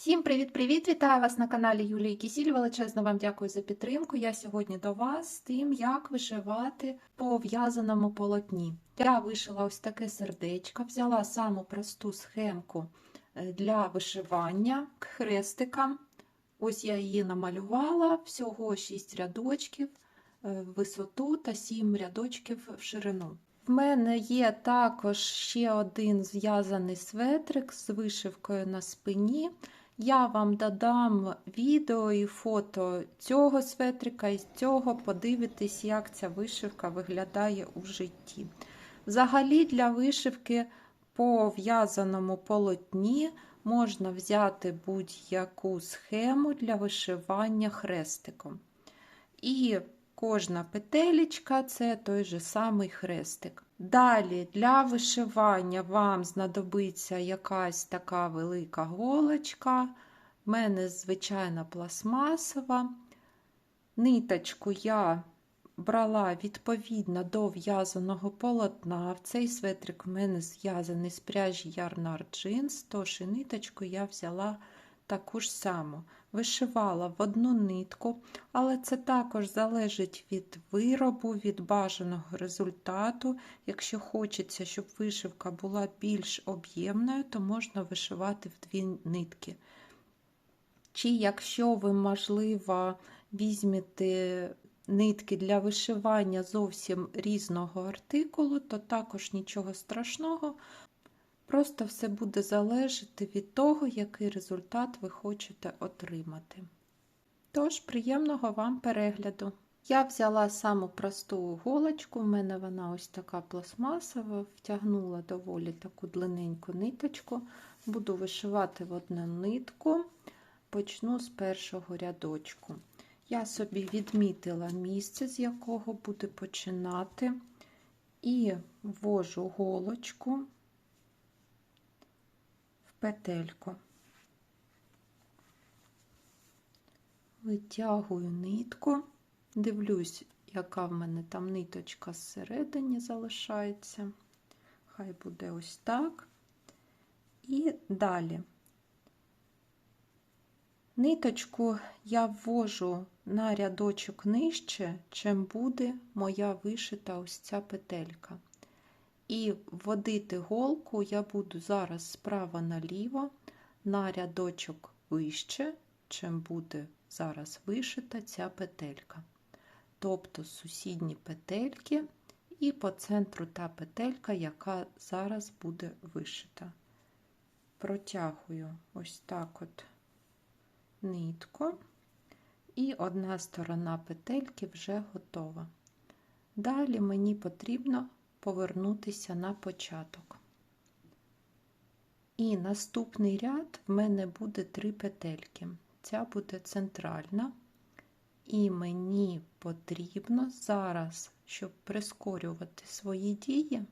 Всім привіт-привіт! Вітаю вас на каналі Юлії Кісіль. Величезно вам дякую за підтримку. Я сьогодні до вас з тим, як вишивати по в'язаному полотні. Я вишила ось таке сердечко, взяла саму просту схемку е, для вишивання хрестикам. Ось я її намалювала, всього 6 рядочків е, в висоту та 7 рядочків в ширину. В мене є також ще один зв'язаний светрик з вишивкою на спині. Я вам додам відео і фото цього светрика і цього подивитись, як ця вишивка виглядає у житті. Взагалі, для вишивки по в'язаному полотні можна взяти будь-яку схему для вишивання хрестиком. І кожна петелечка це той же самий хрестик. Далі для вишивання вам знадобиться якась така велика голочка. У мене звичайна пластмасова. Ниточку я брала відповідно до в'язаного полотна. В цей светрик в мене зв'язаний з пряжі Ярнар Джинс, тож і ниточку я взяла таку ж саму. Вишивала в одну нитку, але це також залежить від виробу, від бажаного результату. Якщо хочеться, щоб вишивка була більш об'ємною, то можна вишивати в дві нитки. Чи якщо ви, можливо, візьмете нитки для вишивання зовсім різного артикулу, то також нічого страшного. Просто все буде залежати від того, який результат ви хочете отримати. Тож, приємного вам перегляду! Я взяла саму просту голочку, в мене вона ось така пластмасова, втягнула доволі таку длинненьку ниточку, буду вишивати в одну нитку, почну з першого рядочку. Я собі відмітила місце, з якого буду починати, і ввожу голочку петельку. Витягую нитку, дивлюсь, яка в мене там ниточка зсередині залишається. Хай буде ось так. І далі. Ниточку я ввожу на рядочок нижче, чим буде моя вишита ось ця петелька. І вводити голку я буду зараз справа наліво на рядочок вище, чим буде зараз вишита ця петелька. Тобто сусідні петельки і по центру та петелька, яка зараз буде вишита. Протягую ось так от нитку, і одна сторона петельки вже готова. Далі мені потрібно повернутися на початок. І наступний ряд в мене буде три петельки. Ця буде центральна, і мені потрібно зараз, щоб прискорювати свої дії,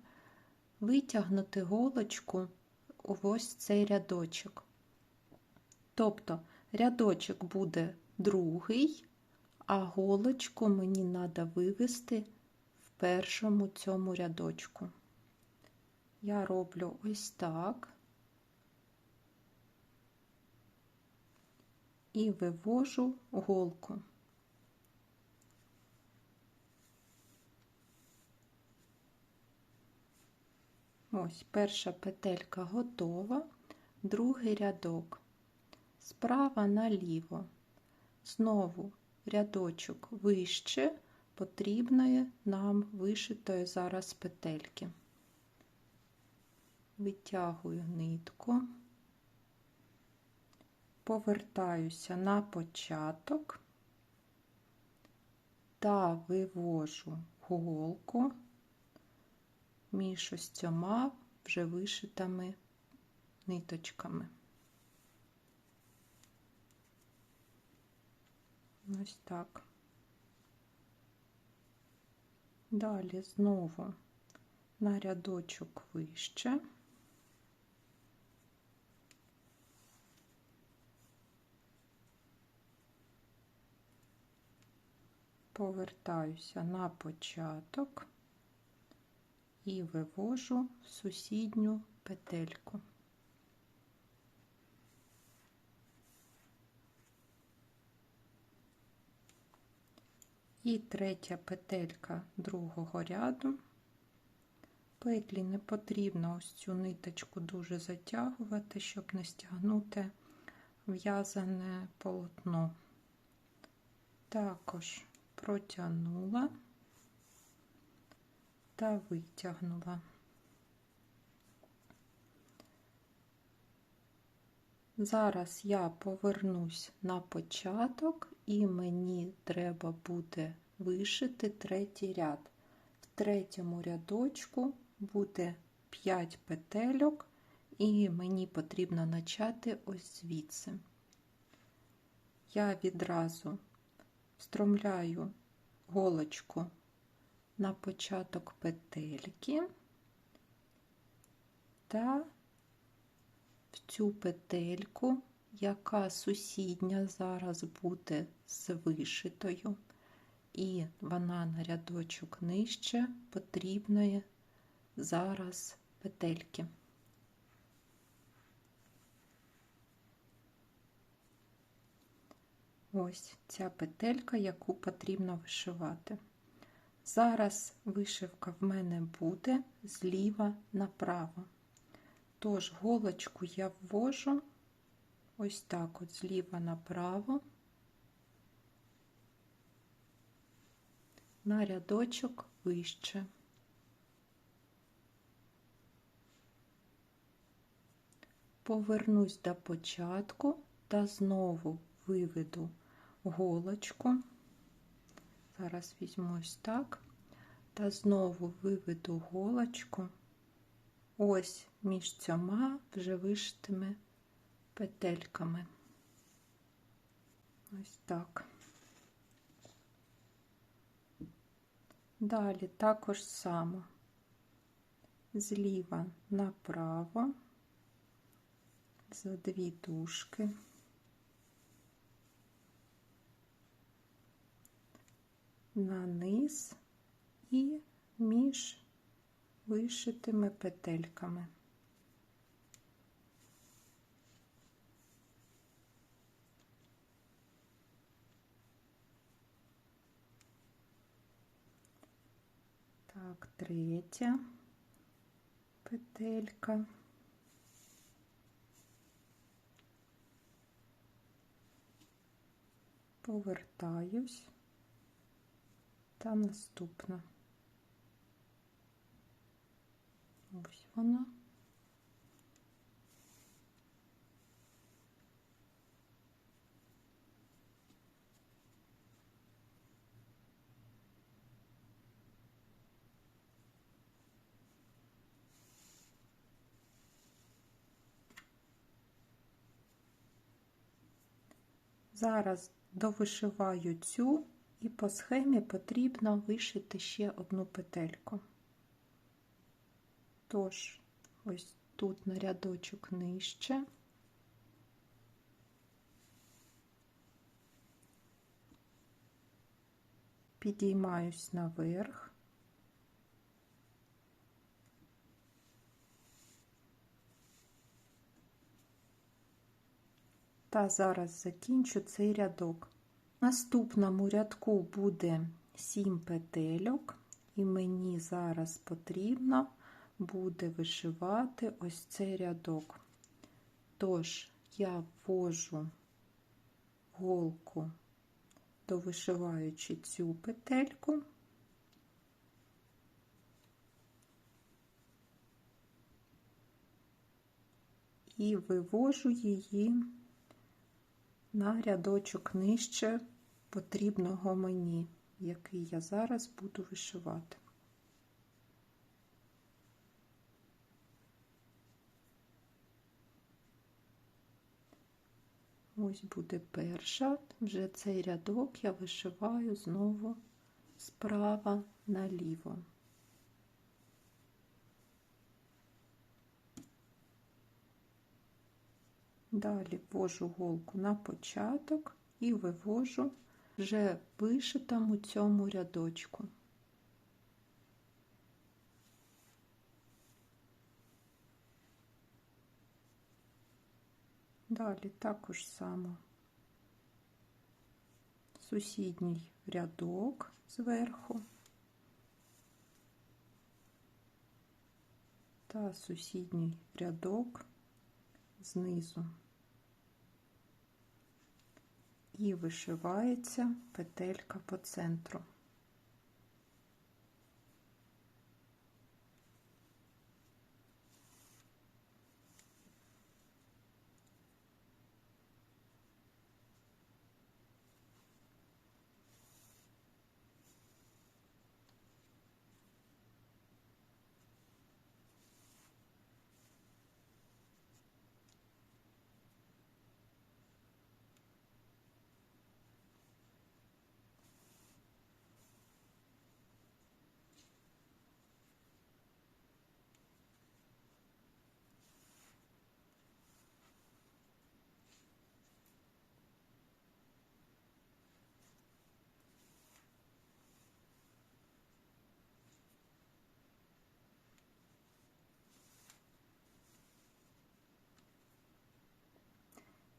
витягнути голочку у ось цей рядочок. Тобто рядочок буде другий, а голочку мені треба вивести першому цьому рядочку. Я роблю ось так і вивожу голку. Ось перша петелька готова, другий рядок. Справа наліво. Знову рядочок вище потрібної нам вишитої зараз петельки. Витягую нитку, повертаюся на початок та вивожу голку між ось цьома вже вишитими ниточками. Ось так. Далі знову на рядочок вище. Повертаюся на початок і вивожу сусідню петельку. І третя петелька другого ряду. Петлі не потрібно ось цю ниточку дуже затягувати, щоб не стягнути в'язане полотно. Також протягнула та витягнула. Зараз я повернусь на початок, і мені треба буде вишити третій ряд. В третьому рядочку буде 5 петельок, і мені потрібно почати ось звідси. Я відразу встромляю голочку на початок петельки та цю петельку, яка сусідня зараз буде з вишитою, і вона на рядочок нижче потрібної зараз петельки. Ось ця петелька, яку потрібно вишивати. Зараз вишивка в мене буде зліва направо. Тож голочку я ввожу ось так от зліва направо на рядочок вище. Повернусь до початку та знову виведу голочку. Зараз візьму ось так, та знову виведу голочку ось між цьома вже вишитими петельками. Ось так. Далі також само зліва направо за дві дужки. на низ і між вишитими петельками. Так, третя петелька. Повертаюсь та наступна. Ось вона. Зараз довишиваю цю і по схемі потрібно вишити ще одну петельку. Тож, ось тут на рядочок нижче. Підіймаюсь наверх. Та зараз закінчу цей рядок. Наступному рядку буде 7 петельок, і мені зараз потрібно буде вишивати ось цей рядок. Тож я ввожу голку, довишиваючи цю петельку. І вивожу її на рядочок нижче потрібного мені, який я зараз буду вишивати. Ось буде перша, вже цей рядок я вишиваю знову справа наліво. Далі ввожу голку на початок і вивожу вже вишитому цьому рядочку. Далі також само сусідній рядок зверху та сусідній рядок знизу. І вишивається петелька по центру.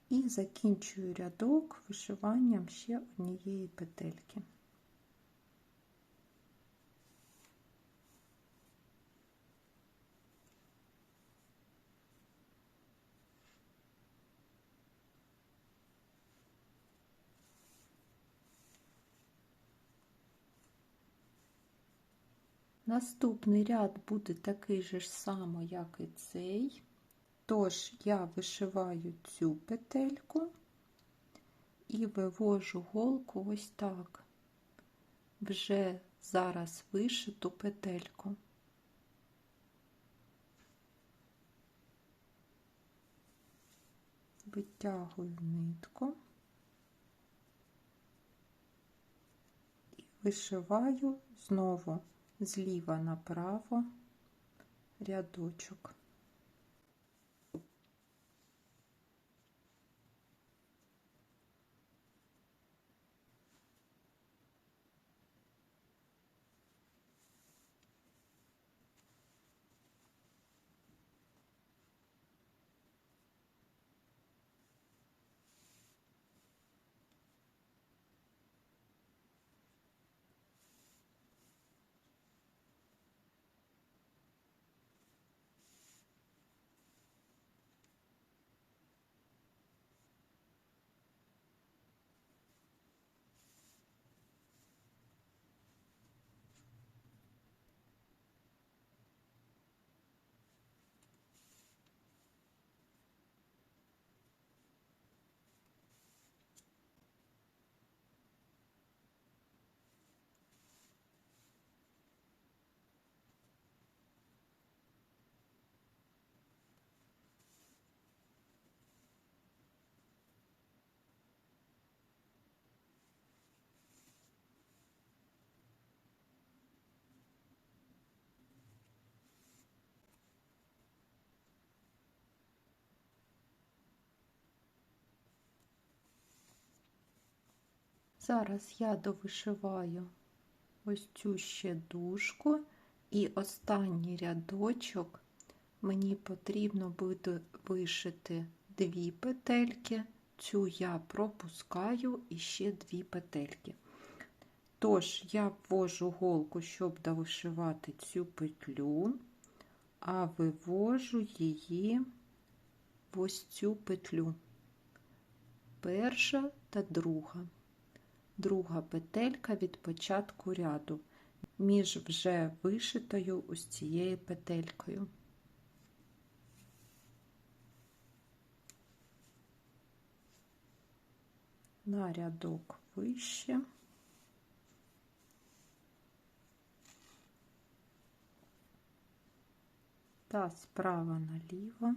І закінчую рядок вишиванням ще однієї петельки. Наступний ряд буде такий же ж само, як і цей. Тож я вишиваю цю петельку і вивожу голку ось так, вже зараз вишиту петельку. Витягую нитку і вишиваю знову зліва направо рядочок. Зараз я довишиваю ось цю ще дужку і останній рядочок мені потрібно буде вишити дві петельки, цю я пропускаю і ще дві петельки. Тож, я ввожу голку, щоб довишивати цю петлю, а вивожу її в ось цю петлю. Перша та друга друга петелька від початку ряду між вже вишитою ось цією петелькою. На рядок вище. Та справа наліво.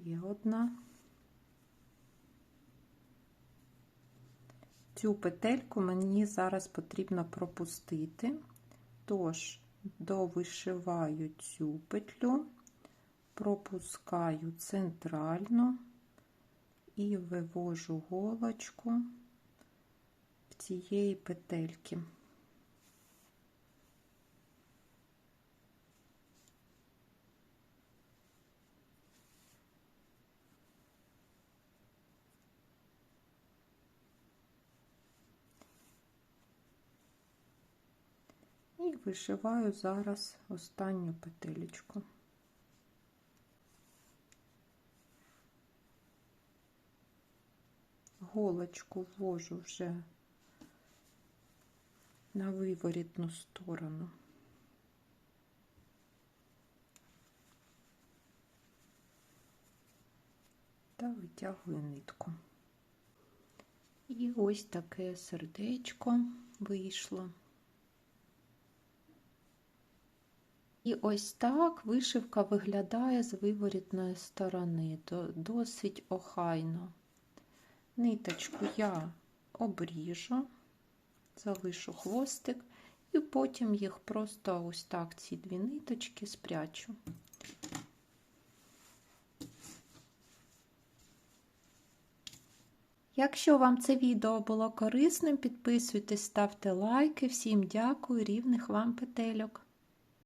Ще одна. Цю петельку мені зараз потрібно пропустити, тож довишиваю цю петлю, пропускаю центральну і вивожу голочку в цієї петельки. І вишиваю зараз останню петелечку. Голочку ввожу вже на виворітну сторону. Та витягую нитку. І ось таке сердечко вийшло. І ось так вишивка виглядає з виворітної сторони, досить охайно. Ниточку я обріжу, залишу хвостик, і потім їх просто ось так, ці дві ниточки спрячу. Якщо вам це відео було корисним, підписуйтесь, ставте лайки. Всім дякую, рівних вам петельок.